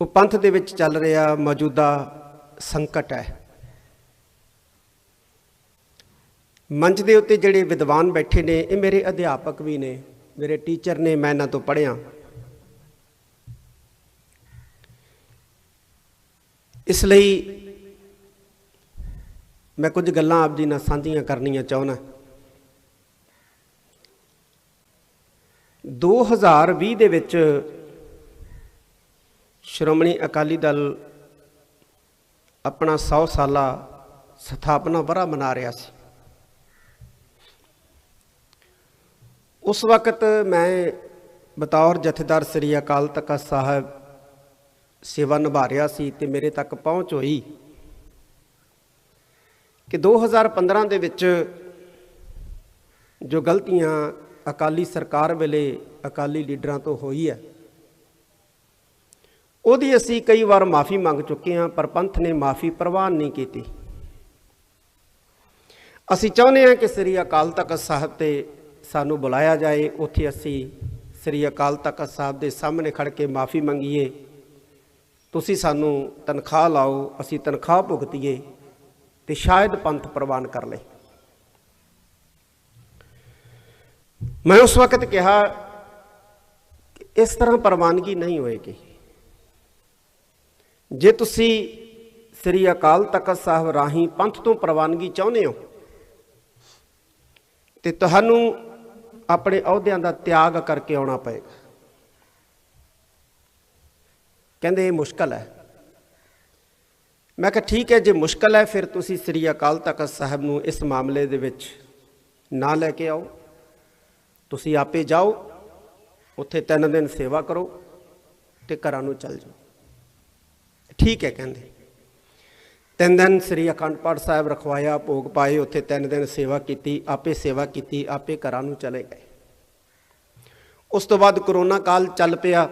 ਉਹ ਪੰਥ ਦੇ ਵਿੱਚ ਚੱਲ ਰਿਹਾ ਮੌਜੂਦਾ ਸੰਕਟ ਹੈ। ਮੰਚ ਦੇ ਉੱਤੇ ਜਿਹੜੇ ਵਿਦਵਾਨ ਬੈਠੇ ਨੇ, ਇਹ ਮੇਰੇ ਅਧਿਆਪਕ ਵੀ ਨੇ, ਮੇਰੇ ਟੀਚਰ ਨੇ, ਮੈਂ ਇਹਨਾਂ ਤੋਂ ਪੜ੍ਹਿਆ। ਇਸ ਲਈ ਮੈਂ ਕੁਝ ਗੱਲਾਂ ਆਪ ਜੀ ਨਾਲ ਸਾਂਝੀਆਂ ਕਰਨੀਆਂ ਚਾਹੁੰਦਾ 2020 ਦੇ ਵਿੱਚ ਸ਼੍ਰੋਮਣੀ ਅਕਾਲੀ ਦਲ ਆਪਣਾ 100 ਸਾਲਾ ਸਥਾਪਨਾ ਵਰਾ ਮਨਾ ਰਿਹਾ ਸੀ। ਉਸ ਵਕਤ ਮੈਂ ਬਤੌਰ ਜਥੇਦਾਰ ਸ੍ਰੀ ਅਕਾਲ ਤਖਤ ਸਾਹਿਬ ਸੇਵਾ ਨਿਭਾ ਰਿਹਾ ਸੀ ਤੇ ਮੇਰੇ ਤੱਕ ਪਹੁੰਚ ਹੋਈ ਕਿ 2015 ਦੇ ਵਿੱਚ ਜੋ ਗਲਤੀਆਂ ਅਕਾਲੀ ਸਰਕਾਰ ਵੇਲੇ ਅਕਾਲੀ ਲੀਡਰਾਂ ਤੋਂ ਹੋਈ ਹੈ ਉਹਦੀ ਅਸੀਂ ਕਈ ਵਾਰ ਮਾਫੀ ਮੰਗ ਚੁੱਕੇ ਹਾਂ, ਪਰ ਪੰਥ ਨੇ ਮਾਫੀ ਪ੍ਰਵਾਨ ਨਹੀਂ ਕੀਤੀ। ਅਸੀਂ ਚਾਹੁੰਦੇ ਹਾਂ ਕਿ ਸ੍ਰੀ ਅਕਾਲ ਤਖਤ ਸਾਹਿਬ ਤੇ ਸਾਨੂੰ ਬੁਲਾਇਆ ਜਾਏ। ਉੱਥੇ ਅਸੀਂ ਸ੍ਰੀ ਅਕਾਲ ਤਖਤ ਸਾਹਿਬ ਦੇ ਸਾਹਮਣੇ ਖੜ ਕੇ ਮਾਫੀ ਮੰਗੀਏ। ਤੁਸੀਂ ਸਾਨੂੰ ਤਨਖਾਹ ਲਾਓ, ਅਸੀਂ ਤਨਖਾਹ ਭੁਗਤੀਏ ਤੇ ਸ਼ਾਇਦ ਪੰਥ ਪ੍ਰਵਾਨ ਕਰ ਲੇ। ਮੈਂ ਉਸ ਵਕਤ ਕਿਹਾ, ਇਸ ਤਰ੍ਹਾਂ ਪ੍ਰਵਾਨਗੀ ਨਹੀਂ ਹੋਏਗੀ। ਜੇ ਤੁਸੀਂ ਸ੍ਰੀ ਅਕਾਲ ਤਖਤ ਸਾਹਿਬ ਰਾਹੀਂ ਪੰਥ ਤੋਂ ਪ੍ਰਵਾਨਗੀ ਚਾਹੁੰਦੇ ਹੋ, ਤੇ ਤੁਹਾਨੂੰ ਆਪਣੇ ਅਹੁਦਿਆਂ ਦਾ ਤਿਆਗ ਕਰਕੇ ਆਉਣਾ ਪਏਗਾ। ਕਹਿੰਦੇ ਇਹ ਮੁਸ਼ਕਲ ਹੈ। ਮੈਂ ਕਿਹਾ, ਠੀਕ ਹੈ, ਜੇ ਮੁਸ਼ਕਲ ਹੈ, ਫਿਰ ਤੁਸੀਂ ਸ੍ਰੀ ਅਕਾਲ ਤਖਤ ਸਾਹਿਬ ਨੂੰ ਇਸ ਮਾਮਲੇ ਦੇ ਵਿੱਚ ਨਾ ਲੈ ਕੇ ਆਓ। ਤੁਸੀਂ ਆਪੇ ਜਾਓ, ਉੱਥੇ ਤਿੰਨ ਦਿਨ ਸੇਵਾ ਕਰੋ ਤੇ ਘਰਾਂ ਨੂੰ ਚੱਲ ਜਾਓ। ਠੀਕ ਹੈ ਕਹਿੰਦੇ। ਤਿੰਨ ਦਿਨ ਸ੍ਰੀ ਅਖੰਡ ਪਾਠ ਸਾਹਿਬ ਰਖਵਾਇਆ, ਭੋਗ ਪਾਏ, ਉੱਥੇ ਤਿੰਨ ਦਿਨ ਸੇਵਾ ਕੀਤੀ, ਆਪੇ ਸੇਵਾ ਕੀਤੀ, ਆਪੇ ਘਰਾਂ ਨੂੰ ਚਲੇ ਗਏ। ਉਸ ਤੋਂ ਬਾਅਦ ਕਰੋਨਾ ਕਾਲ ਚੱਲ ਪਿਆ।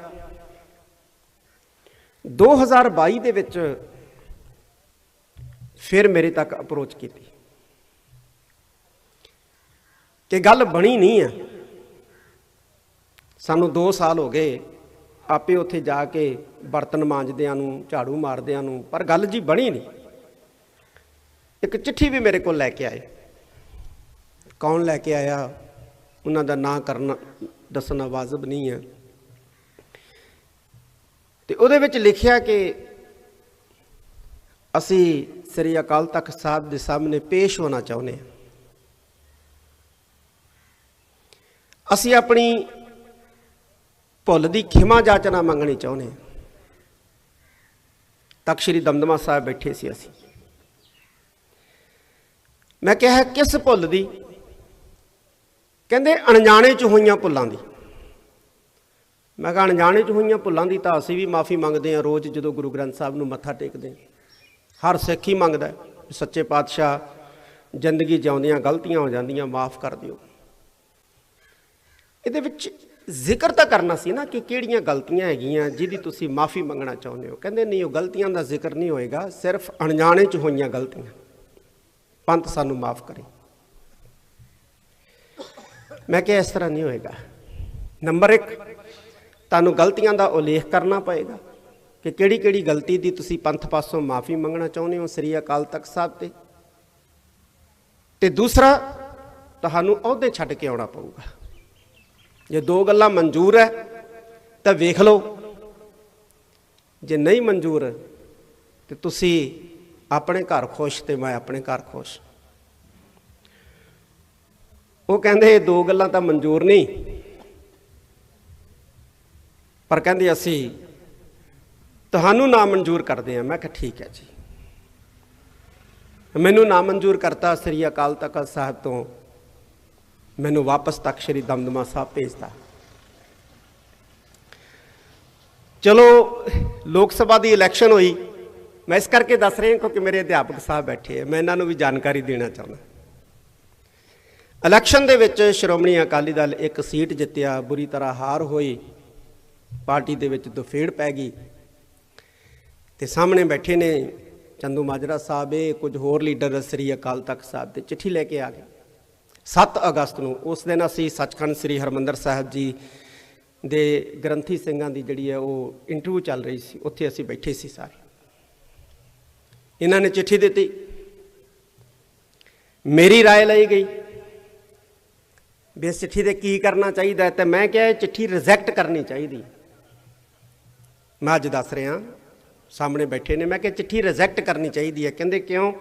2022 ਦੇ ਵਿੱਚ ਫਿਰ ਮੇਰੇ ਤੱਕ ਅਪਰੋਚ ਕੀਤੀ। ਕਿ ਗੱਲ ਬਣੀ ਨਹੀਂ ਹੈ ਸਾਨੂੰ 2 ਸਾਲ ਹੋ ਗਏ। ਆਪੇ ਉੱਥੇ ਜਾ ਕੇ ਬਰਤਨ ਮਾਂਜਦਿਆਂ ਨੂੰ, ਝਾੜੂ ਮਾਰਦਿਆਂ ਨੂੰ, ਪਰ ਗੱਲ ਜੀ ਬਣੀ ਨਹੀਂ। ਇੱਕ ਚਿੱਠੀ ਵੀ ਮੇਰੇ ਕੋਲ ਲੈ ਕੇ ਆਏ। ਕੌਣ ਲੈ ਕੇ ਆਇਆ? ਉਹਨਾਂ ਦਾ ਨਾਂ ਕਰਨਾ, ਦੱਸਣਾ ਵਾਜਬ ਨਹੀਂ ਹੈ। ਤੇ ਉਹਦੇ ਵਿੱਚ ਲਿਖਿਆ ਕਿ ਅਸੀਂ ਸ੍ਰੀ ਅਕਾਲ ਤਖਤ ਸਾਹਿਬ ਦੇ ਸਾਹਮਣੇ ਪੇਸ਼ ਹੋਣਾ ਚਾਹੁੰਦੇ ਹਾਂ। ਅਸੀਂ ਆਪਣੀ ਭੁੱਲ ਦੀ ਖਿਮਾ ਜਾਚਨਾ ਮੰਗਣੀ ਚਾਹੁੰਦੇ ਤੱਕ ਸ੍ਰੀ ਦਮਦਮਾ ਸਾਹਿਬ ਬੈਠੇ ਸੀ ਅਸੀਂ। ਮੈਂ ਕਿਹਾ, ਕਿਸ ਭੁੱਲ ਦੀ? ਕਹਿੰਦੇ, ਅਣਜਾਣੇ ਚ ਹੋਈਆਂ ਭੁੱਲਾਂ ਦੀ। ਮੈਂ ਕਿਹਾ, ਅਣਜਾਣੇ ਚ ਹੋਈਆਂ ਭੁੱਲਾਂ ਦੀ ਤਾਂ ਅਸੀਂ ਵੀ ਮਾਫੀ ਮੰਗਦੇ ਹਾਂ ਰੋਜ਼ ਜਦੋਂ ਗੁਰੂ ਗ੍ਰੰਥ ਸਾਹਿਬ ਨੂੰ ਮੱਥਾ ਟੇਕਦੇ ਹਾਂ। ਹਰ ਸਿੱਖ ਹੀ ਮੰਗਦਾ ਸੱਚੇ ਪਾਤਸ਼ਾਹ ਜ਼ਿੰਦਗੀ ਜਿਉਂਦਿਆਂ ਗਲਤੀਆਂ ਹੋ ਜਾਂਦੀਆਂ, ਮਾਫ ਕਰ ਦਿਓ। ਇਹਦੇ ਵਿੱਚ ਜ਼ਿਕਰ ਤਾਂ ਕਰਨਾ ਸੀ ਨਾ ਕਿ ਕਿਹੜੀਆਂ ਗਲਤੀਆਂ ਹੈਗੀਆਂ, ਜਿਹਦੀ ਤੁਸੀਂ ਮਾਫੀ ਮੰਗਣਾ ਚਾਹੁੰਦੇ ਹੋ। ਕਹਿੰਦੇ, ਨਹੀਂ, ਉਹ ਗਲਤੀਆਂ ਦਾ ਜ਼ਿਕਰ ਨਹੀਂ ਹੋਏਗਾ, ਸਿਰਫ ਅਣਜਾਣੇ ਚ ਹੋਈਆਂ ਗਲਤੀਆਂ। ਪੰਥ ਸਾਨੂੰ ਮਾਫ ਕਰੇ। ਮੈਂ ਕਿਹਾ, ਇਸ ਤਰ੍ਹਾਂ ਨਹੀਂ ਹੋਏਗਾ। ਨੰਬਰ 1 ਤੁਹਾਨੂੰ ਗਲਤੀਆਂ ਦਾ ਉਲੇਖ ਕਰਨਾ ਪਏਗਾ ਕਿ ਕਿਹੜੀ ਕਿਹੜੀ ਗਲਤੀ ਦੀ ਤੁਸੀਂ ਪੰਥ ਪਾਸੋਂ ਮਾਫੀ ਮੰਗਣਾ ਚਾਹੁੰਦੇ ਹੋ ਸ੍ਰੀ ਅਕਾਲ ਤਖਤ ਸਾਹਿਬ ਤੇ। ਤੇ ਦੂਸਰਾ, ਤੁਹਾਨੂੰ ਅਹੁਦੇ ਛੱਡ ਕੇ ਆਉਣਾ ਪਊਗਾ। ਜੇ ਦੋ ਗੱਲਾਂ ਮਨਜ਼ੂਰ ਹੈ ਤਾਂ ਵੇਖ ਲਓ। ਜੇ ਨਹੀਂ ਮਨਜ਼ੂਰ, ਤੇ ਤੁਸੀਂ ਆਪਣੇ ਘਰ ਖੁਸ਼ ਤੇ ਮੈਂ ਆਪਣੇ ਘਰ ਖੁਸ਼। ਉਹ ਕਹਿੰਦੇ ਇਹ ਦੋ ਗੱਲਾਂ ਤਾਂ ਮਨਜ਼ੂਰ ਨਹੀਂ। ਪਰ ਕਹਿੰਦੇ ਅਸੀਂ ਤੁਹਾਨੂੰ ਨਾ ਮਨਜ਼ੂਰ ਕਰਦੇ ਹਾਂ। ਮੈਂ ਕਿਹਾ ਠੀਕ ਹੈ ਜੀ। ਮੈਨੂੰ ਨਾ ਮਨਜ਼ੂਰ ਕਰਤਾ ਸ੍ਰੀ ਅਕਾਲ ਤਖਤ ਸਾਹਿਬ ਤੋਂ। ਮੈਨੂੰ ਵਾਪਸ ਤੱਕ ਸ੍ਰੀ ਦਮਦਮਾ ਸਾਹਿਬ ਭੇਜਤਾ ਚਲੋ, ਲੋਕ ਸਭਾ ਦੀ ਇਲੈਕਸ਼ਨ ਹੋਈ। ਮੈਂ ਇਸ ਕਰਕੇ ਦੱਸ ਰਿਹਾ ਕਿਉਂਕਿ ਮੇਰੇ ਅਧਿਆਪਕ ਸਾਹਿਬ ਬੈਠੇ ਆ। ਮੈਂ ਇਹਨਾਂ ਨੂੰ ਵੀ ਜਾਣਕਾਰੀ ਦੇਣਾ ਚਾਹੁੰਦਾ। ਇਲੈਕਸ਼ਨ ਦੇ ਵਿੱਚ ਸ਼੍ਰੋਮਣੀ ਅਕਾਲੀ ਦਲ ਇੱਕ ਸੀਟ ਜਿੱਤਿਆ, ਬੁਰੀ ਤਰ੍ਹਾਂ ਹਾਰ ਹੋਈ। ਪਾਰਟੀ ਦੇ ਵਿੱਚ ਦੁਫੇੜ ਪੈ ਗਈ। ਤੇ ਸਾਹਮਣੇ ਬੈਠੇ ਨੇ ਚੰਦੂ ਮਾਜਰਾ ਸਾਹਿਬ, ਇਹ ਕੁਝ ਹੋਰ ਲੀਡਰ ਸ੍ਰੀ ਅਕਾਲ ਤਖਤ ਸਾਹਿਬ ਦੇ ਚਿੱਠੀ ਲੈ ਕੇ ਆ ਗਏ। 7 ਅਗਸਤ ਨੂੰ ਉਸ ਦਿਨ ਅਸੀਂ ਸੱਚਖੰਡ ਸ੍ਰੀ ਹਰਮੰਦਰ ਸਾਹਿਬ ਜੀ ਦੇ ਗ੍ਰੰਥੀ ਸਿੰਘਾਂ ਦੀ ਜਿਹੜੀ ਹੈ ਉਹ ਇੰਟਰਵਿਊ ਚੱਲ ਰਹੀ ਸੀ ਉੱਥੇ ਅਸੀਂ ਬੈਠੇ ਸੀ ਸਾਰੇ ਇਹਨਾਂ ਨੇ ਚਿੱਠੀ ਦਿੱਤੀ ਮੇਰੀ رائے ਲਈ ਗਈ ਵੀ ਇਸ ਚਿੱਠੀ ਦੇ ਕੀ ਕਰਨਾ ਚਾਹੀਦਾ ਹੈ ਤੇ ਮੈਂ ਕਿਹਾ ਇਹ ਚਿੱਠੀ ਰਿਜੈਕਟ ਕਰਨੀ ਚਾਹੀਦੀ ਮੈਂ ਅੱਜ ਦੱਸ ਰਿਹਾ ਸਾਹਮਣੇ ਬੈਠੇ ਨੇ ਮੈਂ ਕਿਹਾ ਚਿੱਠੀ ਰਿਜੈਕਟ ਕਰਨੀ ਚਾਹੀਦੀ ਹੈ ਕਹਿੰਦੇ ਕਿਉਂ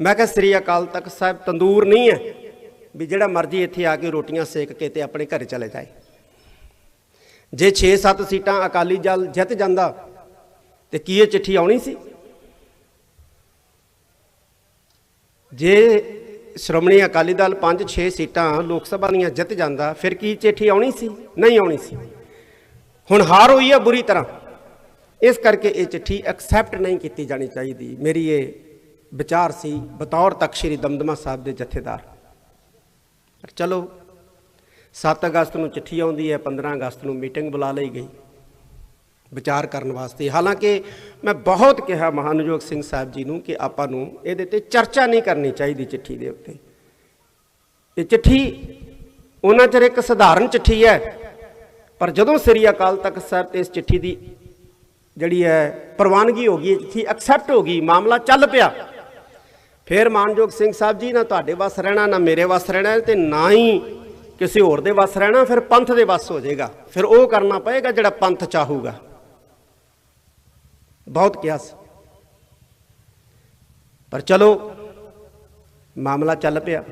ਮੈਂ ਕਿਹਾ ਸ੍ਰੀ ਅਕਾਲ ਤਖਤ ਸਾਹਿਬ ਤੰਦੂਰ ਨਹੀਂ ਹੈ ਵੀ ਜਿਹੜਾ ਮਰਜ਼ੀ ਇੱਥੇ ਆ ਕੇ ਰੋਟੀਆਂ ਸੇਕ ਕੇ ਤੇ ਆਪਣੇ ਘਰ ਚਲੇ ਜਾਏ। ਜੇ 6-7 ਸੀਟਾਂ ਅਕਾਲੀ ਦਲ ਜਿੱਤ ਜਾਂਦਾ, ਤੇ ਕੀ ਇਹ ਚਿੱਠੀ ਆਉਣੀ ਸੀ? ਜੇ ਸ਼੍ਰੋਮਣੀ ਅਕਾਲੀ ਦਲ 5-6 ਸੀਟਾਂ ਲੋਕ ਸਭਾ ਦੀਆਂ ਜਿੱਤ ਜਾਂਦਾ, ਫਿਰ ਕੀ ਚਿੱਠੀ ਆਉਣੀ ਸੀ? ਨਹੀਂ ਆਉਣੀ ਸੀ। ਹੁਣ ਹਾਰ ਹੋਈ ਹੈ ਬੁਰੀ ਤਰ੍ਹਾਂ। ਇਸ ਕਰਕੇ ਇਹ ਚਿੱਠੀ ਐਕਸੈਪਟ ਨਹੀਂ ਕੀਤੀ ਜਾਣੀ ਚਾਹੀਦੀ। ਮੇਰੀ ਇਹ ਵਿਚਾਰ ਸੀ, ਬਤੌਰ ਤੱਕ ਸ਼੍ਰੀ ਦਮਦਮਾ ਸਾਹਿਬ ਦੇ ਜਥੇਦਾਰ। ਪਰ ਚਲੋ 7 ਅਗਸਤ ਨੂੰ ਚਿੱਠੀ ਆਉਂਦੀ ਹੈ 15 ਅਗਸਤ ਨੂੰ ਮੀਟਿੰਗ ਬੁਲਾ ਲਈ ਗਈ। ਵਿਚਾਰ ਕਰਨ ਵਾਸਤੇ। ਹਾਲਾਂਕਿ ਮੈਂ ਬਹੁਤ ਕਿਹਾ ਮਹਾਨਯੋਗ ਸਿੰਘ ਸਾਹਿਬ ਜੀ ਨੂੰ ਕਿ ਆਪਾਂ ਨੂੰ ਇਹਦੇ ਤੇ ਚਰਚਾ ਨਹੀਂ ਕਰਨੀ ਚਾਹੀਦੀ ਚਿੱਠੀ ਦੇ ਉੱਤੇ। ਇਹ ਚਿੱਠੀ ਉਹਨਾਂ ਚਿਰ ਇੱਕ ਸਧਾਰਨ ਚਿੱਠੀ ਹੈ। ਪਰ ਜਦੋਂ ਸ੍ਰੀ ਅਕਾਲ ਤਖਤ ਸਾਹਿਬ ਤੇ ਇਸ ਚਿੱਠੀ ਦੀ ਜਿਹੜੀ ਹੈ ਪ੍ਰਵਾਨਗੀ ਹੋ ਗਈ ਚਿੱਠੀ ਐਕਸੈਪਟ ਹੋ ਗਈ, ਮਾਮਲਾ ਚੱਲ ਪਿਆ। ਫਿਰ ਮਾਨਯੋਗ ਸਿੰਘ ਸਾਹਿਬ ਜੀ, ਨਾ ਤੁਹਾਡੇ ਵੱਸ ਰਹਿਣਾ, ਨਾ ਮੇਰੇ ਵੱਸ ਰਹਿਣਾ, ਤੇ ਨਾ ਹੀ ਕਿਸੇ ਹੋਰ ਦੇ ਵੱਸ ਰਹਿਣਾ, ਫਿਰ ਪੰਥ ਦੇ ਵੱਸ ਹੋ ਜਾਏਗਾ। ਫਿਰ ਉਹ ਕਰਨਾ ਪਏਗਾ ਜਿਹੜਾ ਪੰਥ ਚਾਹੂਗਾ। ਬਹੁਤ ਕਿਹਾ ਸੀ। ਪਰ ਚਲੋ, ਮਾਮਲਾ ਚੱਲ ਪਿਆ।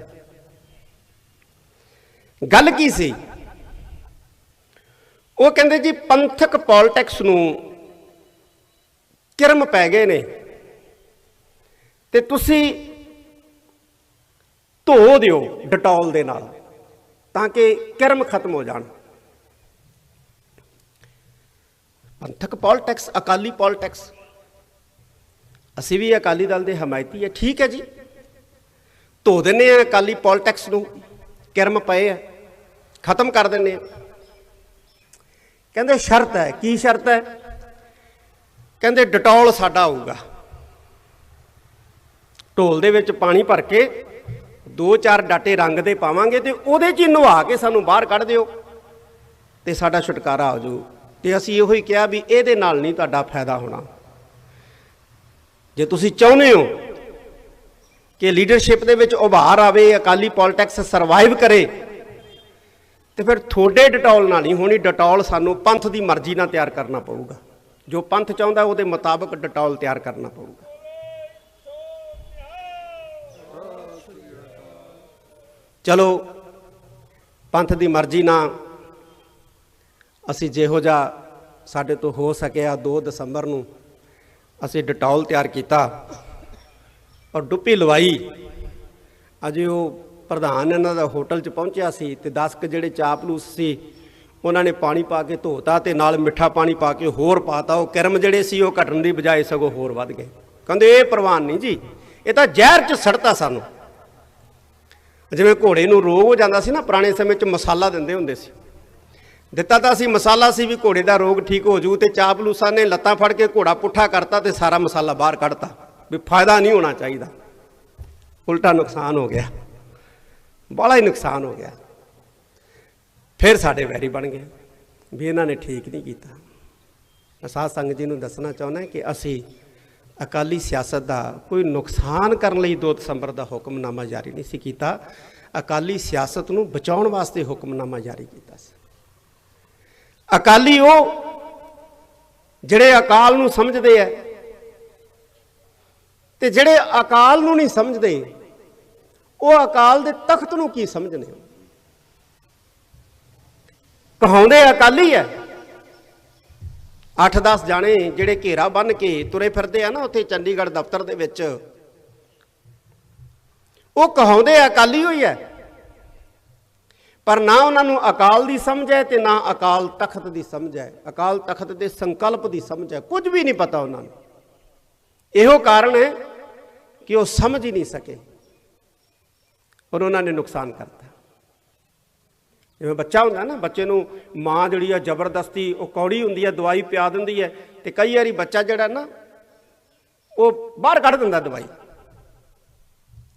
ਗੱਲ ਕੀ ਸੀ? ਉਹ ਕਹਿੰਦੇ ਜੀ, ਪੰਥਕ ਪੋਲਿਟਿਕਸ ਨੂੰ ਕਿਰਮ ਪੈ ਗਏ ਨੇ। ਤੇ ਤੁਸੀਂ ਧੋ ਦਿਓ ਡਟੋਲ ਦੇ ਨਾਲ, ਤਾਂ ਕਿ ਕਿਰਮ ਖਤਮ ਹੋ ਜਾਣ। ਪੰਥਕ ਪੋਲਿਟਿਕਸ, ਅਕਾਲੀ ਪੋਲਿਟਿਕਸ। ਅਸੀਂ ਵੀ ਅਕਾਲੀ ਦਲ ਦੇ ਹਮਾਇਤੀ ਹੈ, ਠੀਕ ਹੈ ਜੀ। ਧੋ ਦਿੰਨੇ ਆ ਅਕਾਲੀ ਪੋਲਿਟਿਕਸ ਨੂੰ, ਕਿਰਮ ਪਏ ਆ, ਖਤਮ ਕਰ ਦਿੰਨੇ ਆ ਕਹਿੰਦੇ ਸ਼ਰਤ ਹੈ, ਕੀ ਸ਼ਰਤ ਹੈ? ਕਹਿੰਦੇ ਡਟੋਲ ਸਾਡਾ ਆਊਗਾ ਢੋਲ ਦੇ ਵਿੱਚ ਪਾਣੀ ਭਰ ਕੇ ਦੋ ਚਾਰ ਡਾਟੇ ਰੰਗ ਦੇ ਪਾਵਾਂਗੇ ਤੇ ਉਹਦੇ 'ਚ ਹੀ ਨਵਾ ਕੇ ਸਾਨੂੰ ਬਾਹਰ ਕੱਢ ਦਿਓ ਤੇ ਸਾਡਾ ਛੁਟਕਾਰਾ ਹੋ ਜਾਊ ਤੇ ਅਸੀਂ ਇਹੋ ਹੀ ਕਿਹਾ ਵੀ ਇਹਦੇ ਨਾਲ ਨਹੀਂ ਤੁਹਾਡਾ ਫਾਇਦਾ ਹੋਣਾ। ਜੇ ਤੁਸੀਂ ਚਾਹੁੰਦੇ ਹੋ ਕਿ ਲੀਡਰਸ਼ਿਪ ਦੇ ਵਿੱਚ ਉਭਾਰ ਆਵੇ, ਅਕਾਲੀ ਪੋਲਿਟਿਕਸ ਸਰਵਾਈਵ ਕਰੇ, ਤੇ ਫਿਰ ਥੋੜੇ ਡਟੋਲ ਨਾਲ ਨਹੀਂ ਹੋਣੀ, ਡਟੌਲ ਸਾਨੂੰ ਪੰਥ ਦੀ ਮਰਜ਼ੀ ਨਾਲ ਤਿਆਰ ਕਰਨਾ ਪਊਗਾ। ਜੋ ਪੰਥ ਚਾਹੁੰਦਾ, ਉਹਦੇ ਮੁਤਾਬਕ ਡਟੋਲ ਤਿਆਰ ਕਰਨਾ ਪਊਗਾ। ਚਲੋ, ਪੰਥ ਦੀ ਮਰਜ਼ੀ ਨਾਲ ਅਸੀਂ ਜਿਹੋ ਜਿਹਾ ਸਾਡੇ ਤੋਂ ਹੋ ਸਕਿਆ 2 ਦਸੰਬਰ ਨੂੰ ਅਸੀਂ ਡਟੋਲ ਤਿਆਰ ਕੀਤਾ ਔਰ ਡੁੱਪੀ ਲਵਾਈ। ਅਜੇ ਉਹ ਪ੍ਰਧਾਨ ਇਹਨਾਂ ਦਾ ਹੋਟਲ 'ਚ ਪਹੁੰਚਿਆ ਸੀ ਤੇ 10 ਕ ਜਿਹੜੇ ਚਾਪਲੂਸ ਸੀ, ਉਹਨਾਂ ਨੇ ਪਾਣੀ ਪਾ ਕੇ ਧੋਤਾ ਤੇ ਨਾਲ ਮਿੱਠਾ ਪਾਣੀ ਪਾ ਕੇ ਹੋਰ ਪਾਤਾ। ਉਹ ਕਿਰਮ ਜਿਹੜੇ ਸੀ ਉਹ ਘਟਣ ਦੀ ਬਜਾਏ ਸਗੋਂ ਹੋਰ ਵੱਧ ਗਏ। ਕਹਿੰਦੇ, ਇਹ ਪ੍ਰਵਾਨ ਨਹੀਂ ਜੀ, ਇਹ ਤਾਂ ਜ਼ਹਿਰ 'ਚ ਸੜਤਾ ਸਾਨੂੰ। ਜਿਵੇਂ ਘੋੜੇ ਨੂੰ ਰੋਗ ਹੋ ਜਾਂਦਾ ਸੀ ਨਾ, ਪੁਰਾਣੇ ਸਮੇਂ 'ਚ ਮਸਾਲਾ ਦਿੰਦੇ ਹੁੰਦੇ ਸੀ। ਦਿੱਤਾ ਤਾਂ ਸੀ ਮਸਾਲਾ ਸੀ ਵੀ ਘੋੜੇ ਦਾ ਰੋਗ ਠੀਕ ਹੋ ਜੂ ਤੇ ਚਾਪਲੂਸਾਂ ਨੇ ਲੱਤਾਂ ਫੜ ਕੇ ਘੋੜਾ ਪੁੱਠਾ ਕਰਤਾ ਤੇ ਸਾਰਾ ਮਸਾਲਾ ਬਾਹਰ ਕੱਢਤਾ। ਵੀ ਫਾਇਦਾ ਨਹੀਂ ਹੋਣਾ ਚਾਹੀਦਾ। ਉਲਟਾ ਨੁਕਸਾਨ ਹੋ ਗਿਆ। ਬੜਾ ਹੀ ਨੁਕਸਾਨ ਹੋ ਗਿਆ। ਫਿਰ ਸਾਡੇ ਵੈਰੀ ਬਣ ਗਏ। ਵੀ ਇਹਨਾਂ ਨੇ ਠੀਕ ਨਹੀਂ ਕੀਤਾ। ਮੈਂ ਸਾਧ ਸੰਗਤ ਜੀ ਨੂੰ ਦੱਸਣਾ ਚਾਹੁੰਦਾ ਕਿ ਅਸੀਂ ਅਕਾਲੀ ਸਿਆਸਤ ਦਾ ਕੋਈ ਨੁਕਸਾਨ ਕਰਨ ਲਈ 2 ਦਸੰਬਰ ਦਾ ਹੁਕਮਨਾਮਾ ਜਾਰੀ ਨਹੀਂ ਸੀ ਕੀਤਾ। ਅਕਾਲੀ ਸਿਆਸਤ ਨੂੰ ਬਚਾਉਣ ਵਾਸਤੇ ਹੁਕਮਨਾਮਾ ਜਾਰੀ ਕੀਤਾ ਸੀ। ਅਕਾਲੀ ਉਹ ਜਿਹੜੇ ਅਕਾਲ ਨੂੰ ਸਮਝਦੇ ਆ ਤੇ ਜਿਹੜੇ ਅਕਾਲ ਨੂੰ ਨਹੀਂ ਸਮਝਦੇ, ਉਹ ਅਕਾਲ ਦੇ ਤਖਤ ਨੂੰ ਕੀ ਸਮਝਣੇ ਕਹਾਉਂਦੇ ਅਕਾਲੀ ਹੈ 8-10 ਜਾਣੇ ਜਿਹੜੇ ਘੇਰਾ ਬੰਨ ਕੇ ਤੁਰੇ ਫਿਰਦੇ ਆ ਨਾ ਉੱਥੇ ਚੰਡੀਗੜ੍ਹ ਦਫ਼ਤਰ ਦੇ ਵਿੱਚ। ਉਹ ਕਹਾਉਂਦੇ ਅਕਾਲੀ ਹੋਈ ਹੈ ਪਰ ਨਾ ਉਹਨਾਂ ਨੂੰ ਅਕਾਲ ਦੀ ਸਮਝ ਹੈ ਤੇ ਨਾ ਅਕਾਲ ਤਖਤ ਦੀ ਸਮਝ ਹੈ ਅਕਾਲ ਤਖਤ ਦੇ ਸੰਕਲਪ ਦੀ ਸਮਝ ਹੈ ਕੁਝ ਵੀ ਨਹੀਂ ਪਤਾ ਉਹਨਾਂ ਨੂੰ। ਇਹੋ ਕਾਰਨ ਹੈ ਕਿ ਉਹ ਸਮਝ ਹੀ ਨਹੀਂ ਸਕੇ। ਔਰ ਉਹਨਾਂ ਨੇ ਨੁਕਸਾਨ ਕਰਤਾ। ਜਿਵੇਂ ਬੱਚਾ ਹੁੰਦਾ ਨਾ, ਬੱਚੇ ਨੂੰ ਮਾਂ ਜਿਹੜੀ ਆ, ਜ਼ਬਰਦਸਤੀ, ਉਹ ਕੌੜੀ ਹੁੰਦੀ ਹੈ ਦਵਾਈ ਪਿਆ ਦਿੰਦੀ ਹੈ ਤੇ ਕਈ ਵਾਰੀ ਬੱਚਾ ਜਿਹੜਾ ਨਾ, ਉਹ ਬਾਹਰ ਕੱਢ ਦਿੰਦਾ ਦਵਾਈ।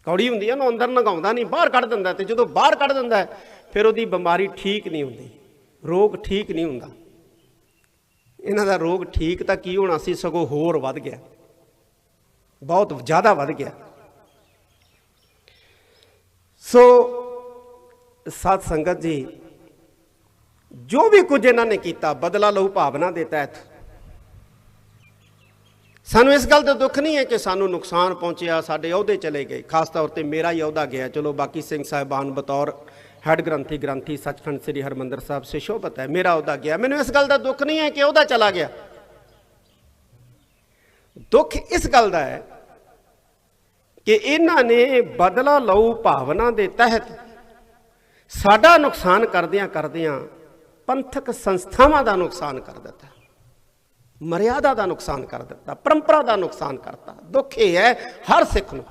ਕੌੜੀ ਹੁੰਦੀ ਹੈ ਨਾ ਅੰਦਰ ਨਗਾਉਂਦਾ ਨਹੀਂ, ਬਾਹਰ ਕੱਢ ਦਿੰਦਾ, ਤੇ ਜਦੋਂ ਬਾਹਰ ਕੱਢ ਦਿੰਦਾ, ਫਿਰ ਉਹਦੀ ਬਿਮਾਰੀ ਠੀਕ ਨਹੀਂ ਹੁੰਦੀ, ਰੋਗ ਠੀਕ ਨਹੀਂ ਹੁੰਦਾ। ਇਹਨਾਂ ਦਾ ਰੋਗ ਠੀਕ ਤਾਂ ਕੀ ਹੋਣਾ ਸੀ, ਸਗੋਂ ਹੋਰ ਵੱਧ ਗਿਆ। ਬਹੁਤ ਜ਼ਿਆਦਾ ਵੱਧ ਗਿਆ। ਸੋ ਸਾਧ ਸੰਗਤ ਜੀ, ਜੋ ਵੀ ਕੁਝ ਇਹਨਾਂ ਨੇ ਕੀਤਾ, ਬਦਲਾ ਲਹੂ ਭਾਵਨਾ ਦੇ ਤਹਿਤ। ਸਾਨੂੰ ਇਸ ਗੱਲ ਦਾ ਦੁੱਖ ਨਹੀਂ ਹੈ ਕਿ ਸਾਨੂੰ ਨੁਕਸਾਨ ਪਹੁੰਚਿਆ, ਸਾਡੇ ਅਹੁਦੇ ਚਲੇ ਗਏ। ਖਾਸ ਤੌਰ ਤੇ ਮੇਰਾ ਹੀ ਅਹੁਦਾ ਗਿਆ। ਚਲੋ ਬਾਕੀ ਸਿੰਘ ਸਾਹਿਬਾਨ ਬਤੌਰ ਹੈਡ ਗ੍ਰੰਥੀ ਗ੍ਰੰਥੀ ਸੱਚਖੰਡ ਸ੍ਰੀ ਹਰਮੰਦਰ ਸਾਹਿਬ ਸੇ ਸ਼ੋਭਤ ਹੈ, ਮੇਰਾ ਅਹੁਦਾ ਗਿਆ। ਮੈਨੂੰ ਇਸ ਗੱਲ ਦਾ ਦੁੱਖ ਨਹੀਂ ਹੈ ਕਿ ਉਹਦਾ ਚਲਾ ਗਿਆ। ਦੁੱਖ ਇਸ ਗੱਲ ਦਾ ਹੈ ਕਿ ਇਹਨਾਂ ਨੇ ਬਦਲਾ ਲਊ ਭਾਵਨਾ ਦੇ ਤਹਿਤ ਸਾਡਾ ਨੁਕਸਾਨ ਕਰਦਿਆਂ ਕਰਦਿਆਂ ਪੰਥਕ ਸੰਸਥਾਵਾਂ ਦਾ ਨੁਕਸਾਨ ਕਰ ਦਿੱਤਾ। ਮਰਿਆਦਾ ਦਾ ਨੁਕਸਾਨ ਕਰ ਦਿੱਤਾ, ਪਰੰਪਰਾ ਦਾ ਨੁਕਸਾਨ ਕਰਤਾ। ਦੁੱਖ ਇਹ ਹੈ, ਹਰ ਸਿੱਖ ਨੂੰ।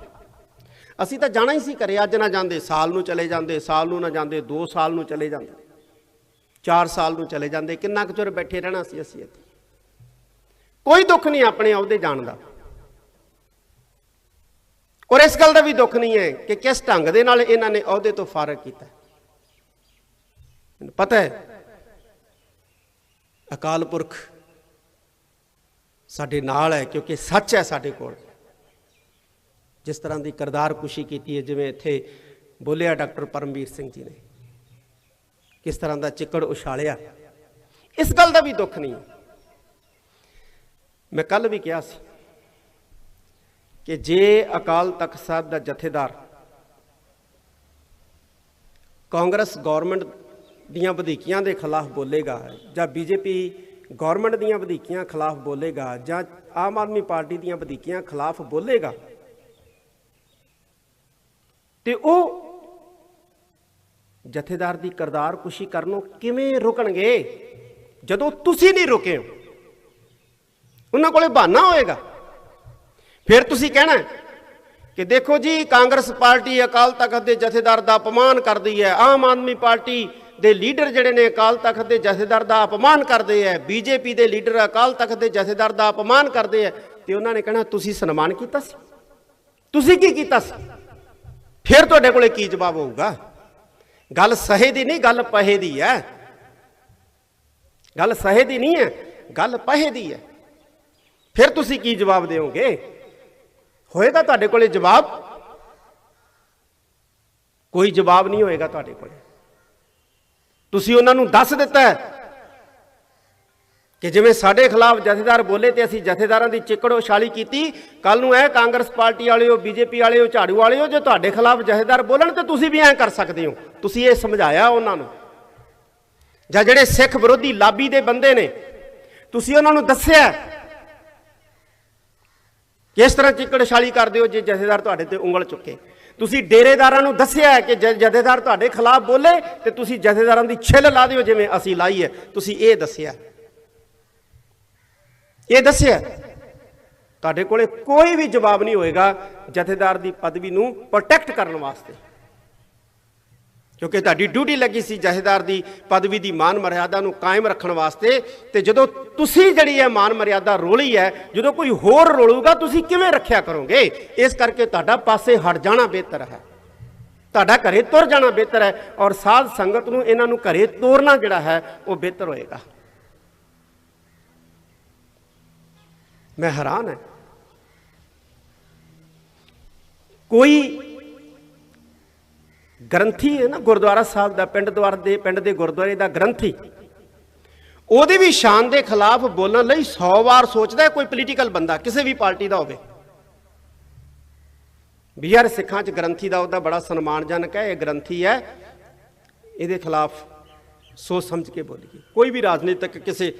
ਅਸੀਂ ਤਾਂ ਜਾਣਾ ਹੀ ਸੀ ਕਰੇ ਅੱਜ ਨਾ ਜਾਂਦੇ, ਸਾਲ ਨੂੰ ਚਲੇ ਜਾਂਦੇ, ਸਾਲ ਨੂੰ ਨਾ ਜਾਂਦੇ 2 ਸਾਲ ਨੂੰ ਚਲੇ ਜਾਂਦੇ 4 ਸਾਲ ਨੂੰ ਚਲੇ ਜਾਂਦੇ, ਕਿੰਨਾ ਕੁ ਚਿਰ ਬੈਠੇ ਰਹਿਣਾ ਸੀ ਅਸੀਂ ਇੱਥੇ? ਕੋਈ ਦੁੱਖ ਨਹੀਂ ਆਪਣੇ ਅਹੁਦੇ ਜਾਣ ਦਾ। ਔਰ ਇਸ ਗੱਲ ਦਾ ਵੀ ਦੁੱਖ ਨਹੀਂ ਹੈ ਕਿ ਕਿਸ ਢੰਗ ਦੇ ਨਾਲ ਇਹਨਾਂ ਨੇ ਅਹੁਦੇ ਤੋਂ ਫਾਰਗ ਕੀਤਾ। ਮੈਨੂੰ ਪਤਾ ਹੈ, ਅਕਾਲ ਪੁਰਖ ਸਾਡੇ ਨਾਲ ਹੈ, ਕਿਉਂਕਿ ਸੱਚ ਹੈ ਸਾਡੇ ਕੋਲ। ਜਿਸ ਤਰ੍ਹਾਂ ਦੀ ਕਰਦਾਰ ਕੁਸ਼ੀ ਕੀਤੀ ਹੈ, ਜਿਵੇਂ ਇੱਥੇ ਬੋਲਿਆ ਡਾਕਟਰ ਪਰਮਵੀਰ ਸਿੰਘ ਜੀ ਨੇ, ਕਿਸ ਤਰ੍ਹਾਂ ਦਾ ਚਿੱਕੜ ਉਛਾਲਿਆ। ਇਸ ਗੱਲ ਦਾ ਵੀ ਦੁੱਖ ਨਹੀਂ। ਮੈਂ ਕੱਲ ਵੀ ਕਿਹਾ ਸੀ ਕਿ ਜੇ ਅਕਾਲ ਤਖਤ ਸਾਹਿਬ ਦਾ ਜਥੇਦਾਰ ਕਾਂਗਰਸ ਗਵਰਨਮੈਂਟ ਦੀਆਂ ਵਧੀਕੀਆਂ ਦੇ ਖਿਲਾਫ ਬੋਲੇਗਾ, ਜਾਂ ਬੀਜੇਪੀ ਗਵਰਨਮੈਂਟ ਦੀਆਂ ਵਧੀਕੀਆਂ ਖਿਲਾਫ ਬੋਲੇਗਾ, ਜਾਂ ਆਮ ਆਦਮੀ ਪਾਰਟੀ ਦੀਆਂ ਵਧੀਕੀਆਂ ਖਿਲਾਫ ਬੋਲੇਗਾ? ਤੇ ਉਹ ਜਥੇਦਾਰ ਦੀ ਕਰਦਾਰ ਕੁਸ਼ੀ ਕਰਨੋਂ ਕਿਵੇਂ ਰੁਕਣਗੇ? ਜਦੋਂ ਤੁਸੀਂ ਨਹੀਂ ਰੁਕੇ ਹੋ, ਉਹਨਾਂ ਕੋਲੇ ਬਹਾਨਾ ਹੋਏਗਾ। ਫਿਰ ਤੁਸੀਂ ਕਹਿਣਾ ਕਿ ਦੇਖੋ ਜੀ, ਕਾਂਗਰਸ ਪਾਰਟੀ ਅਕਾਲ ਤਖਤ ਦੇ ਜਥੇਦਾਰ ਦਾ ਅਪਮਾਨ ਕਰਦੀ ਹੈ, ਆਮ ਆਦਮੀ ਪਾਰਟੀ ਦੇ ਲੀਡਰ ਜਿਹੜੇ ਨੇ ਅਕਾਲ ਤਖਤ ਦੇ ਜਥੇਦਾਰ ਦਾ ਅਪਮਾਨ ਕਰਦੇ ਹੈ ਬੀਜੇਪੀ ਦੇ ਲੀਡਰ ਅਕਾਲ ਤਖਤ ਦੇ ਜਥੇਦਾਰ ਦਾ ਅਪਮਾਨ ਕਰਦੇ ਹੈ ਤੇ ਉਹਨਾਂ ਨੇ ਕਹਿਣਾ, ਤੁਸੀਂ ਸਨਮਾਨ ਕੀਤਾ ਸੀ? ਤੁਸੀਂ ਕੀ ਕੀਤਾ ਸੀ? ਫਿਰ ਤੁਹਾਡੇ ਕੋਲੇ ਕੀ ਜਵਾਬ ਹੋਊਗਾ? ਗੱਲ ਸਹੇ ਦੀ ਨਹੀਂ, ਗੱਲ ਪਹੇ ਦੀ ਹੈ ਗੱਲ ਸਹੇ ਦੀ ਨਹੀਂ ਹੈ ਗੱਲ ਪਹੇ ਦੀ ਹੈ ਫਿਰ ਤੁਸੀਂ ਕੀ ਜਵਾਬ ਦਿਓਗੇ? ਹੋਏਗਾ ਤੁਹਾਡੇ ਕੋਲੇ ਜਵਾਬ? ਕੋਈ ਜਵਾਬ ਨਹੀਂ ਹੋਏਗਾ ਤੁਹਾਡੇ ਕੋਲੇ। ਤੁਸੀਂ ਉਹਨਾਂ ਨੂੰ ਦੱਸ ਦਿੱਤਾ ਕਿ ਜਿਵੇਂ ਸਾਡੇ ਖਿਲਾਫ ਜਥੇਦਾਰ ਬੋਲੇ ਤੇ ਅਸੀਂ ਜਥੇਦਾਰਾਂ ਦੀ ਚਿੱਕੜ ਉਛਾਲੀ ਕੀਤੀ ਕੱਲ ਨੂੰ ਇਹ ਕਾਂਗਰਸ ਪਾਰਟੀ ਵਾਲਿਓ, ਬੀਜੇਪੀ ਵਾਲਿਓ, ਝਾੜੂ ਵਾਲਿਓ ਜੇ ਤੁਹਾਡੇ ਖਿਲਾਫ ਜਥੇਦਾਰ ਬੋਲਣ ਤੇ ਤੁਸੀਂ ਵੀ ਐਂ ਕਰ ਸਕਦੇ ਹੋ। ਤੁਸੀਂ ਇਹ ਸਮਝਾਇਆ ਉਹਨਾਂ ਨੂੰ? ਜਾਂ ਜਿਹੜੇ ਸਿੱਖ ਵਿਰੋਧੀ ਲਾਬੀ ਦੇ ਬੰਦੇ ਨੇ, ਤੁਸੀਂ ਉਹਨਾਂ ਨੂੰ ਦੱਸਿਆ ਕਿਸ ਤਰ੍ਹਾਂ ਚਿੱਕੜ ਛਾਲੀ ਕਰਦੇ ਹੋ ਜੇ ਜਥੇਦਾਰ ਤੁਹਾਡੇ ਤੇ ਉਂਗਲ ਚੁੱਕੇ? ਤੁਸੀਂ ਡੇਰੇਦਾਰਾਂ ਨੂੰ ਦੱਸਿਆ ਕਿ ਜਥੇਦਾਰ ਤੁਹਾਡੇ ਖਿਲਾਫ ਬੋਲੇ ਤੇ ਤੁਸੀਂ ਜਥੇਦਾਰਾਂ ਦੀ ਛਿੱਲ ਲਾ ਦਿਓ ਜਿਵੇਂ ਅਸੀਂ ਲਾਈ ਹੈ। ਤੁਸੀਂ ਇਹ ਦੱਸਿਆ ਇਹ ਦੱਸਿਆ ਤੁਹਾਡੇ ਕੋਲੇ ਕੋਈ ਵੀ ਜਵਾਬ ਨਹੀਂ ਹੋਏਗਾ ਜਥੇਦਾਰ ਦੀ ਪਦਵੀ ਨੂੰ ਪ੍ਰੋਟੈਕਟ ਕਰਨ ਵਾਸਤੇ। ਕਿਉਂਕਿ ਤੁਹਾਡੀ ਡਿਊਟੀ ਲੱਗੀ ਸੀ ਜਥੇਦਾਰ ਦੀ, ਪਦਵੀ ਦੀ ਮਾਨ ਮਰਿਆਦਾ ਨੂੰ ਕਾਇਮ ਰੱਖਣ ਵਾਸਤੇ। ਤੇ ਜਦੋਂ ਤੁਸੀਂ ਜਿਹੜੀ ਹੈ ਮਾਨ ਮਰਿਆਦਾ ਰੋਲੀ ਹੈ, ਜਦੋਂ ਕੋਈ ਹੋਰ ਰੋਲੂਗਾ, ਤੁਸੀਂ ਕਿਵੇਂ ਰੱਖਿਆ ਕਰੋਗੇ? ਇਸ ਕਰਕੇ ਤੁਹਾਡਾ ਪਾਸੇ ਹਟ ਜਾਣਾ ਬਿਹਤਰ ਹੈ। ਤੁਹਾਡਾ ਘਰੇ ਤੁਰ ਜਾਣਾ ਬਿਹਤਰ ਹੈ ਔਰ ਸਾਧ ਸੰਗਤ ਨੂੰ ਇਹਨਾਂ ਨੂੰ ਘਰੇ ਤੋਰਨਾ ਜਿਹੜਾ ਹੈ, ਉਹ ਬਿਹਤਰ ਹੋਏਗਾ। ਮੈਂ ਹੈਰਾਨ ਹਾਂ। ਕੋਈ ਗ੍ਰੰਥੀ ਹੈ ਨਾ, ਗੁਰਦੁਆਰਾ ਸਾਹਿਬ ਦਾ, ਪਿੰਡ ਦਵਾਰ ਦੇ, ਪਿੰਡ ਦੇ ਗੁਰਦੁਆਰੇ ਦਾ ਗ੍ਰੰਥੀ। ਉਹਦੀ ਵੀ ਸ਼ਾਨ ਦੇ ਖਿਲਾਫ ਬੋਲਣ ਲਈ 100 ਵਾਰ ਸੋਚਦਾ ਕੋਈ ਪੋਲੀਟੀਕਲ ਬੰਦਾ, ਕਿਸੇ ਵੀ ਪਾਰਟੀ ਦਾ ਹੋਵੇ। ਵੀ ਯਾਰ ਸਿੱਖਾਂ 'ਚ ਗ੍ਰੰਥੀ ਦਾ ਉਹਦਾ ਬੜਾ ਸਨਮਾਨਜਨਕ ਹੈ, ਇਹ ਗ੍ਰੰਥੀ ਹੈ। ਇਹਦੇ ਖਿਲਾਫ ਸੋਚ ਸਮਝ ਕੇ ਬੋਲੀਏ। ਕੋਈ ਵੀ ਰਾਜਨੀਤਿਕ, ਕਿਸੇ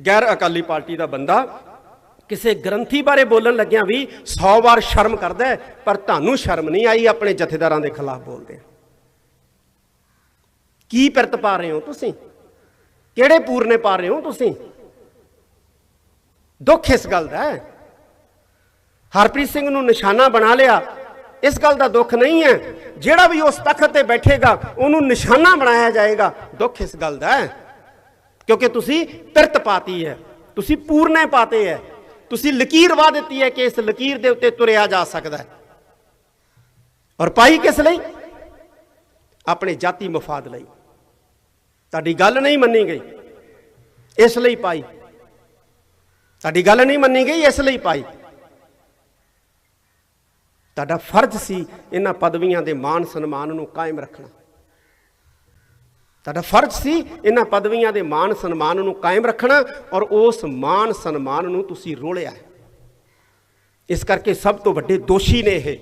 ਗੈਰ ਅਕਾਲੀ ਪਾਰਟੀ ਦਾ ਬੰਦਾ ਕਿਸੇ ਗ੍ਰੰਥੀ ਬਾਰੇ ਬੋਲਣ ਲੱਗਿਆਂ ਵੀ 100 ਵਾਰ ਸ਼ਰਮ ਕਰਦਾ ਪਰ ਤੁਹਾਨੂੰ ਸ਼ਰਮ ਨਹੀਂ ਆਈ, ਆਪਣੇ ਜਥੇਦਾਰਾਂ ਦੇ ਖਿਲਾਫ ਬੋਲਦੇ ਕੀ ਪਿਰਤ ਪਾ ਰਹੇ ਹੋ ਤੁਸੀਂ? ਕਿਹੜੇ ਪੂਰਨੇ ਪਾ ਰਹੇ ਹੋ ਤੁਸੀਂ? ਦੁੱਖ ਇਸ ਗੱਲ ਦਾ ਹੈ। ਹਰਪ੍ਰੀਤ ਸਿੰਘ ਨੂੰ ਨਿਸ਼ਾਨਾ ਬਣਾ ਲਿਆ। ਇਸ ਗੱਲ ਦਾ ਦੁੱਖ ਨਹੀਂ ਹੈ। ਜਿਹੜਾ ਵੀ ਉਸ ਤਖਤ ਤੇ ਬੈਠੇਗਾ, ਉਹਨੂੰ ਨਿਸ਼ਾਨਾ ਬਣਾਇਆ ਜਾਏਗਾ। ਦੁੱਖ ਇਸ ਗੱਲ ਦਾ ਹੈ। ਕਿਉਂਕਿ ਤੁਸੀਂ ਪਿਰਤ ਪਾਤੀ ਹੈ। ਤੁਸੀਂ ਪੂਰਨੇ ਪਾਤੇ ਹੈ। ਤੁਸੀਂ ਲਕੀਰ ਵਾ ਦਿੱਤੀ ਹੈ ਕਿ ਇਸ ਲਕੀਰ ਦੇ ਉੱਤੇ ਤੁਰਿਆ ਜਾ ਸਕਦਾ ਹੈ। ਔਰ ਪਾਈ ਕਿਸ ਲਈ? ਆਪਣੇ ਜਾਤੀ ਮਫਾਦ ਲਈ। ਤੁਹਾਡੀ ਗੱਲ ਨਹੀਂ ਮੰਨੀ ਗਈ। ਇਸ ਲਈ ਪਾਈ। ਤੁਹਾਡੀ ਗੱਲ ਨਹੀਂ ਮੰਨੀ ਗਈ, ਇਸ ਲਈ ਪਾਈ। ਤੁਹਾਡਾ ਫਰਜ਼ ਸੀ ਇਹਨਾਂ ਪਦਵੀਆਂ ਦੇ ਮਾਣ ਸਨਮਾਨ ਨੂੰ ਕਾਇਮ ਰੱਖਣਾ। ਤੁਹਾਡਾ ਫਰਜ਼ ਸੀ ਇਹਨਾਂ ਪਦਵੀਆਂ ਦੇ ਮਾਣ ਸਨਮਾਨ ਨੂੰ ਕਾਇਮ ਰੱਖਣਾ ਔਰ ਉਸ ਮਾਣ ਸਨਮਾਨ ਨੂੰ ਤੁਸੀਂ ਰੋਲਿਆ ਇਸ ਕਰਕੇ ਸਭ ਤੋਂ ਵੱਡੇ ਦੋਸ਼ੀ ਨੇ ਇਹ।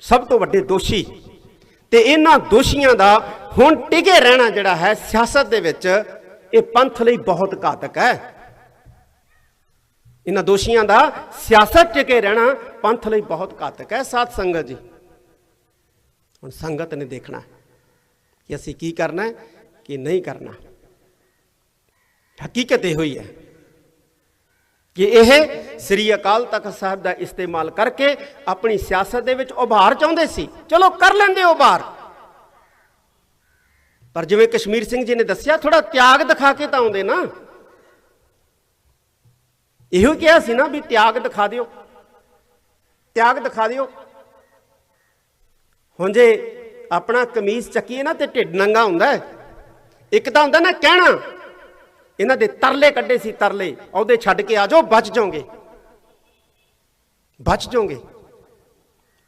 ਸਭ ਤੋਂ ਵੱਡੇ ਦੋਸ਼ੀ। ਤੇ ਇਹਨਾਂ ਦੋਸ਼ੀਆਂ ਦਾ ਹੁਣ ਟਿਕੇ ਰਹਿਣਾ ਜਿਹੜਾ ਹੈ ਸਿਆਸਤ ਦੇ ਵਿੱਚ, ਇਹ ਪੰਥ ਲਈ ਬਹੁਤ ਘਾਤਕ ਹੈ। ਇਹਨਾਂ ਦੋਸ਼ੀਆਂ ਦਾ ਸਿਆਸਤ ਟਿਕੇ ਰਹਿਣਾ ਪੰਥ ਲਈ ਬਹੁਤ ਘਾਤਕ ਹੈ। ਸਾਧ ਸੰਗਤ ਜੀ, ਹੁਣ ਸੰਗਤ ਨੇ ਦੇਖਣਾ ਕਿ ਅਸੀਂ ਕੀ ਕਰਨਾ ਹੈ, ਕਿ ਨਹੀਂ ਕਰਨਾ। ਹਕੀਕਤ ਇਹ ਹੋਈ ਹੈ ਕਿ ਇਹ ਸ੍ਰੀ ਅਕਾਲ ਤਖਤ ਸਾਹਿਬ ਦਾ ਇਸਤੇਮਾਲ ਕਰਕੇ ਆਪਣੀ ਸਿਆਸਤ ਦੇ ਵਿੱਚ ਉਭਾਰ ਚਾਹੁੰਦੇ ਸੀ। ਚਲੋ ਕਰ ਲੈਂਦੇ ਉਭਾਰ। ਪਰ ਜਿਵੇਂ ਕਸ਼ਮੀਰ ਸਿੰਘ ਜੀ ਨੇ ਦੱਸਿਆ ਥੋੜਾ ਤਿਆਗ ਦਿਖਾ ਕੇ ਤਾਂ ਆਉਂਦੇ ਨਾ। ਇਹੋ ਕਿਹਾ ਸੀ ਨਾ ਵੀ ਤਿਆਗ ਦਿਖਾ ਦਿਓ। ਤਿਆਗ ਦਿਖਾ ਦਿਓ। ਹੁਣ ਜੇ ਆਪਣਾ ਕਮੀਜ਼ ਚੱਕੀਏ ਨਾ ਤੇ ਢਿੱਡ ਨੰਗਾ ਹੁੰਦਾ ਇੱਕ ਤਾਂ ਹੁੰਦਾ ਨਾ ਕਹਿਣਾ, ਇਹਨਾਂ ਦੇ ਤਰਲੇ ਕੱਢੇ ਸੀ ਤਰਲੇ, ਉਹਦੇ ਛੱਡ ਕੇ ਆ ਜਾਓ, ਬਚ ਜਾਓਗੇ। ਬਚ ਜਾਓਗੇ।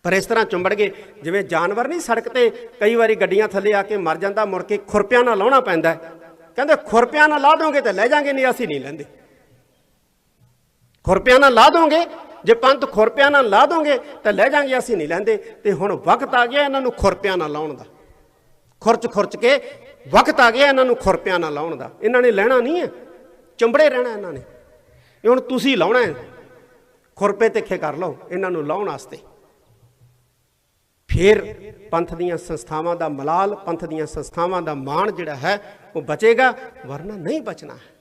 ਪਰ ਇਸ ਤਰ੍ਹਾਂ ਚੁੰਬੜ ਗਏ। ਜਿਵੇਂ ਜਾਨਵਰ ਨਹੀਂ ਸੜਕ ਤੇ ਕਈ ਵਾਰੀ ਗੱਡੀਆਂ ਥੱਲੇ ਆ ਕੇ ਮਰ ਜਾਂਦਾ, ਮੁੜ ਕੇ ਖੁਰਪਿਆਂ ਨਾਲ ਲਾਉਣਾ ਪੈਂਦਾ ਕਹਿੰਦੇ ਖੁਰਪਿਆਂ ਨਾਲ ਲਾ ਦੋਗੇ ਤੇ ਲੈ ਜਾਾਂਗੇ, ਨਹੀਂ ਅਸੀਂ ਨਹੀਂ ਲੈਂਦੇ। ਖੁਰਪਿਆਂ ਨਾਲ ਲਾ ਦੋਗੇ ਜੇ ਪੰਥ ਖੁਰਪਿਆਂ ਨਾਲ ਲਾ ਦੋਗੇ ਤਾਂ ਲੈ ਜਾਾਂਗੇ, ਅਸੀਂ ਨਹੀਂ ਲੈਂਦੇ। ਤੇ ਹੁਣ ਵਕਤ ਆ ਗਿਆ ਇਹਨਾਂ ਨੂੰ ਖੁਰਪਿਆਂ ਨਾਲ ਲਾਉਣ ਦਾ। ਖੁਰਚ ਖੁਰਚ ਕੇ ਵਕਤ ਆ ਗਿਆ ਇਹਨਾਂ ਨੂੰ ਖੁਰਪਿਆਂ ਨਾਲ ਲਾਉਣ ਦਾ। ਇਹਨਾਂ ਨੇ ਲੈਣਾ ਨਹੀਂ ਹੈ। ਚੰਬੜੇ ਰਹਿਣਾ ਇਹਨਾਂ ਨੇ। ਇਹ ਹੁਣ ਤੁਸੀਂ ਲਾਉਣਾ ਹੈ। ਖੁਰਪੇ ਤਿੱਖੇ ਕਰ ਲਓ, ਇਹਨਾਂ ਨੂੰ ਲਾਉਣ ਵਾਸਤੇ। ਫਿਰ ਪੰਥ ਦੀਆਂ ਸੰਸਥਾਵਾਂ ਦਾ ਮਲਾਲ, ਪੰਥ ਦੀਆਂ ਸੰਸਥਾਵਾਂ ਦਾ ਮਾਣ ਜਿਹੜਾ ਹੈ, ਉਹ ਬਚੇਗਾ, ਵਰਨਾ ਨਹੀਂ ਬਚਣਾ ਹੈ।